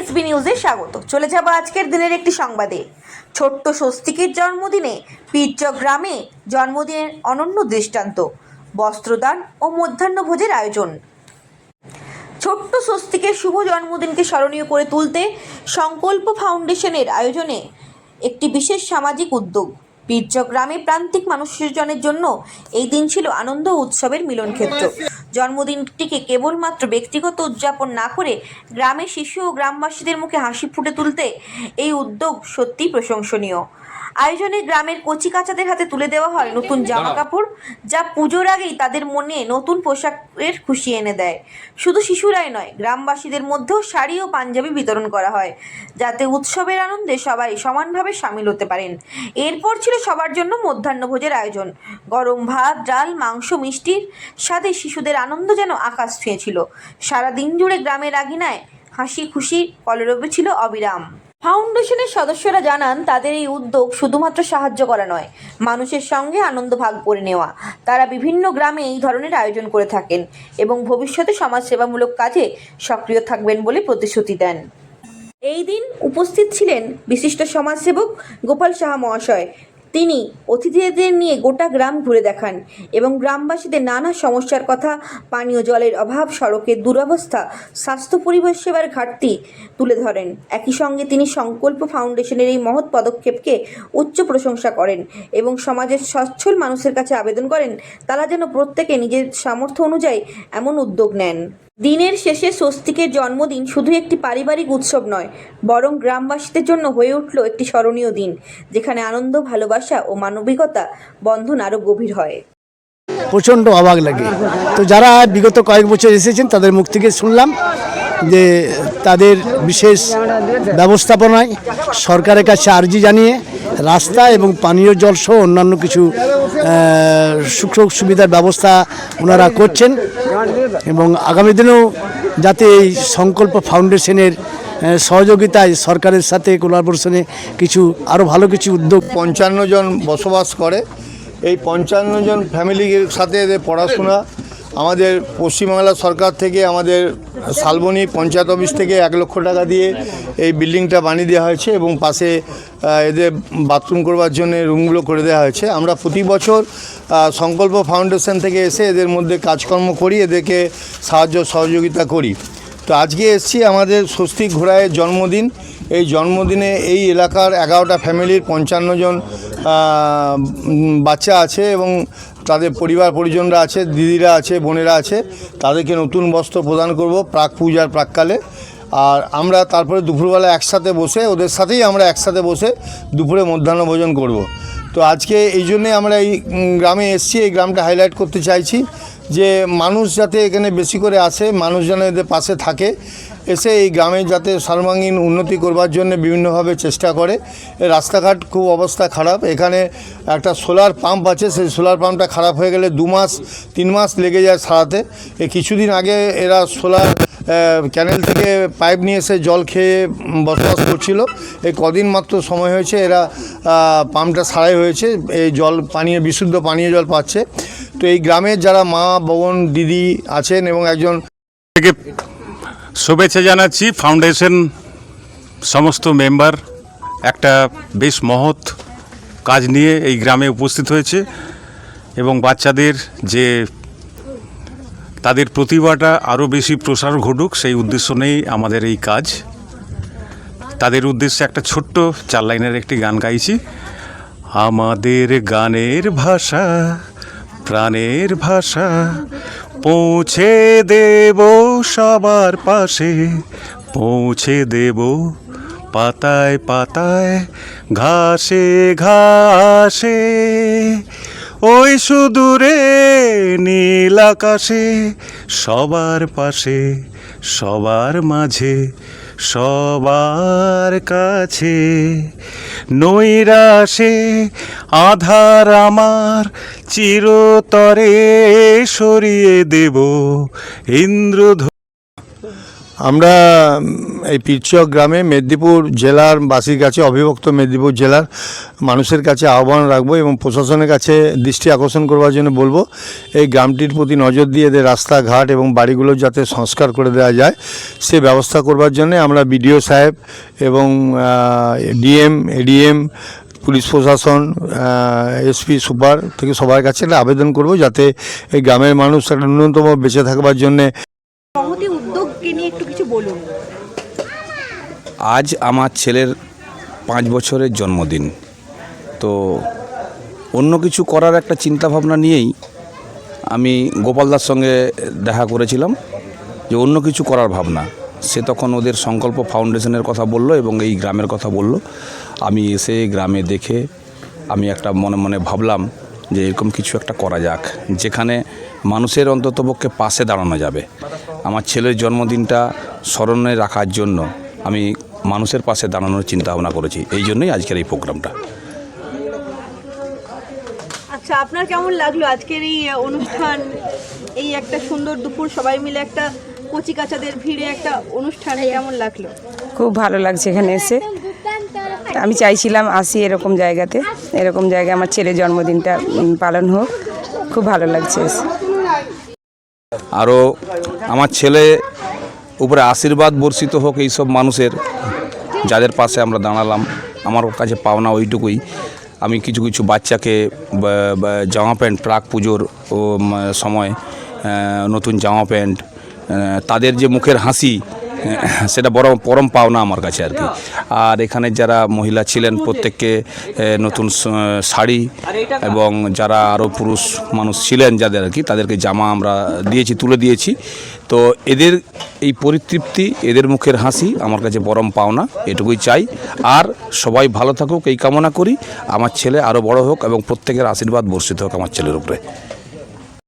SB নিউজে স্বাগত। চলে যাব আজকের দিনের একটি সংবাদে। ছোট্ট স্বস্তিকের জন্মদিনে পীর্য গ্রামে জন্মদিনের অনন্য দৃষ্টান্ত, বস্ত্রদান ও মধ্যাহ্নভোজের আয়োজন। ছোট্ট স্বস্তিকের শুভ জন্মদিনকে স্মরণীয় করে তুলতে সংকল্প ফাউন্ডেশনের আয়োজনে একটি বিশেষ সামাজিক উদ্যোগ। পীরচ গ্রামে প্রান্তিক মানুষজনের জন্য এই দিন ছিল আনন্দ উৎসবের মিলন ক্ষেত্র জন্মদিনটিকে কেবলমাত্র ব্যক্তিগত উদযাপন না করে গ্রামের শিশু ও গ্রামবাসীদের মুখে হাসি ফুটে তুলতে এই উদ্যোগ সত্যি প্রশংসনীয়। আয়োজনে গ্রামের কচিকাচাদের হাতে তুলে দেওয়া হয় নতুন জামা কাপড় যা পুজোর আগেই তাদের মনে নতুন পোশাকের খুশি এনে দেয়। শুধু শিশুরাই নয় গ্রামবাসীদের মধ্যেও শাড়ি ও পাঞ্জাবি বিতরণ করা হয় যাতে উৎসবের আনন্দে সবাই সমানভাবে সামিল হতে পারেন। এরপর ছিল সবার জন্য মধ্যাহ্নভোজের আয়োজন। গরম ভাত ডাল মাংস মিষ্টির সাথে শিশুদের আনন্দ যেন আকাশ ছুঁয়েছিল। সারাদিন জুড়ে গ্রামের আগিনায় হাসি খুশি কলরবে ছিল অবিরাম। ফাউন্ডেশনের সদস্যরা জানান, তাদের এই উদ্যোগ শুধুমাত্র সাহায্য করা নয়, মানুষের সঙ্গে আনন্দ ভাগ করে নেওয়া। তারা বিভিন্ন গ্রামে এই ধরনের আয়োজন করে থাকেন এবং ভবিষ্যতে সমাজসেবামূলক কাজে সক্রিয় থাকবেন বলে প্রতিশ্রুতি দেন। এই দিন উপস্থিত ছিলেন বিশিষ্ট সমাজসেবক গোপাল সাহা মহাশয় তিনি অতিথিদের নিয়ে গোটা গ্রাম ঘুরে দেখান এবং গ্রামবাসীদের নানা সমস্যার কথা, পানীয় জলের অভাব, সড়কের দুরবস্থা, স্বাস্থ্য পরিবেশ সেবার ঘাটতি তুলে ধরেন। একই সঙ্গে তিনি সংকল্প ফাউন্ডেশনের এই মহৎ পদক্ষেপকে উচ্চ প্রশংসা করেন এবং সমাজের সচ্ছল মানুষের কাছে আবেদন করেন, তারা যেন প্রত্যেকে নিজের সামর্থ্য অনুযায়ী এমন উদ্যোগ নেন। দিনের শেষে স্বস্তিকের জন্মদিন শুধু একটি পারিবারিক উৎসব নয়, বরং গ্রামবাসীদের জন্য হয়ে উঠল একটি স্মরণীয় দিন, যেখানে আনন্দ, ভালোবাসা ও মানবিকতা বন্ধন আরও গভীর হয়। প্রচণ্ড অবাক লাগে। তো যারা বিগত কয়েক বছর এসেছেন, তাদের মুখ থেকে শুনলাম যে তাদের বিশেষ ব্যবস্থাপনায় সরকারের কাছে আর্জি জানিয়ে রাস্তা এবং পানীয় জল সহ অন্যান্য কিছু সুখ সুবিধার ব্যবস্থা ওনারা করছেন এবং আগামী দিনেও যাতে এই সংকল্প ফাউন্ডেশনের সহযোগিতায় সরকারের সাথে কোলাবোরেশনে কিছু আরও ভালো কিছু উদ্যোগ। পঞ্চান্ন জন বসবাস করে। এই পঞ্চান্ন জন ফ্যামিলির সাথে এদের পড়াশোনা আমাদের পশ্চিমবাংলা সরকার থেকে আমাদের শালবনী পঞ্চায়েত অফিস থেকে এক লক্ষ টাকা দিয়ে এই বিল্ডিংটা বানিয়ে দেওয়া হয়েছে এবং পাশে এদের বাথরুম করবার জন্য রুমগুলো করে দেওয়া হয়েছে। আমরা প্রতি বছর সংকল্প ফাউন্ডেশন থেকে এসে এদের মধ্যে কাজকর্ম করি, এদেরকে সাহায্য সহযোগিতা করি। তো আজকে এসছি আমাদের স্বস্তি ঘোড়ায়ের জন্মদিন। এই জন্মদিনে এই এলাকার এগারোটা ফ্যামিলির পঞ্চান্ন জন বাচ্চা আছে এবং তাদের পরিবার পরিজনরা আছে, দিদিরা আছে, বোনেরা আছে, তাদেরকে নতুন বস্ত্র প্রদান করব প্রাক পূজার প্রাককালে আর আমরা তারপরে দুপুরবেলা একসাথে বসে, ওদের সাথেই আমরা একসাথে বসে দুপুরে মধ্যাহ্ন ভোজন করব। তো আজকে এই জন্যে আমরা এই গ্রামে এসছি, এই গ্রামটা হাইলাইট করতে চাইছি যে মানুষ যাতে এখানে বেশি করে আসে, মানুষ যেন এদের পাশে থাকে, এসে এই গ্রামে যাতে সর্বাঙ্গীন উন্নতি করবার জন্য বিভিন্নভাবে চেষ্টা করে। এ রাস্তাঘাট খুব অবস্থা খারাপ। এখানে একটা সোলার পাম্প আছে, সেই সোলার পাম্পটা খারাপ হয়ে গেলে দু মাস, তিন মাস লেগে যায় সারাতে। এই কিছুদিন আগে এরা সোলার ক্যানেল থেকে পাইপ নিয়ে এসে জল খেয়ে বসবাস করছিল। এই কদিন মাত্র সময় হয়েছে এরা পাম্পটা সারাই হয়েছে। এই জল পানীয়, বিশুদ্ধ পানীয় জল পাচ্ছে। তো এই গ্রামের যারা মা, বোন, দিদি আছেন এবং একজন থেকে শুভেচ্ছা জানাচ্ছি। ফাউন্ডেশন সমস্ত মেম্বার একটা বেশ মহৎ কাজ নিয়ে এই গ্রামে উপস্থিত হয়েছে এবং বাচ্চাদের যে তাদের প্রতিভাটা আরও বেশি প্রসার ঘটুক, সেই উদ্দেশ্য নিয়েই আমাদের এই কাজ। তাদের উদ্দেশ্যে একটা ছোট্ট চার লাইনের একটি গান গাইছি। আমাদের গানের ভাষা প্রাণের ভাষা পৌঁছে দেব সবার পাশে, পৌঁছে দেব পাতায় পাতায়, ঘাসে ঘাসে। ওই সুদূরে, নীল আকাশে, সবার পাশে, সবার মাঝে, সবার কাছে। নৈরাশে আধার আমার চিরতরে সরিয়ে দেব। ইন্দ্রধ আমরা এই পীরচক গ্রামে মেদিনীপুর জেলার বাসীর কাছে, অবিভক্ত মেদিনীপুর জেলার মানুষের কাছে আহ্বান রাখব এবং প্রশাসনের কাছে দৃষ্টি আকর্ষণ করবার জন্য বলব, এই গ্রামটির প্রতি নজর দিয়ে এদের রাস্তাঘাট এবং বাড়িগুলো যাতে সংস্কার করে দেওয়া যায়, সে ব্যবস্থা করবার জন্য আমরা বিডিও সাহেব এবং ডিএম, এডিএম, পুলিশ প্রশাসন এসপি সুপার থেকে সবার কাছে একটা আবেদন করব যাতে এই গ্রামের মানুষ একটা ন্যূনতম বেঁচে থাকবার জন্যে একটু বলুন। আজ আমার ছেলের পাঁচ বছরের জন্মদিন। তো অন্য কিছু করার একটা চিন্তাভাবনা নিয়েই আমি গোপালদার সঙ্গে দেখা করেছিলাম যে অন্য কিছু করার ভাবনা। সে তখন ওদের সংকল্প ফাউন্ডেশনের কথা বলল এবং এই গ্রামের কথা বলল। আমি এসে গ্রামে দেখে আমি একটা মনে মনে ভাবলাম যে এরকম কিছু একটা করা যাক, যেখানে মানুষের অন্ততপক্ষে পাশে দাঁড়ানো যাবে। আমার ছেলের জন্মদিনটা স্মরণে রাখার জন্য আমি মানুষের পাশে দাঁড়ানোর চিন্তা ভাবনা করেছি। এই জন্যই আজকের এই প্রোগ্রামটা। আচ্ছা আপনার কেমন লাগল আজকের এই অনুষ্ঠান? এই একটা সুন্দর দুপুর সবাই মিলে একটা কচি কাচাদের ভিড়ে একটা অনুষ্ঠান কেমন লাগল? খুব ভালো লাগছে এখানে এসে। আমি চাইছিলাম আসি এরকম জায়গাতে এরকম জায়গায় আমার ছেলের জন্মদিনটা পালন হোক। খুব ভালো লাগছে এসে। আরও আমার ছেলে উপরে আশীর্বাদ বর্ষিত হোক এইসব মানুষের। যাদের পাশে আমরা দাঁড়ালাম, আমার কাছে পাওনা ওইটুকুই। আমি কিছু কিছু বাচ্চাকে জামা প্যান্ট, প্রাক পুজোর সময় নতুন জামা প্যান্ট তাদের যে মুখের হাসি সেটা বড় পরম পাওনা আমার কাছে আর কি। আর এখানে যারা মহিলা ছিলেন প্রত্যেককে নতুন শাড়ি এবং যারা আরও পুরুষ মানুষ ছিলেন যাদের আর কি, তাদেরকে জামা আমরা দিয়েছি, তুলে দিয়েছি। তো এদের এই পরিতৃপ্তি, এদের মুখের হাসি আমার কাছে পরম পাওনা, এটুকুই চাই। আর সবাই ভালো থাকুক, এই কামনা করি। আমার ছেলে আরও বড় হোক এবং প্রত্যেকের আশীর্বাদ বর্ষিত হোক আমার ছেলের উপরে।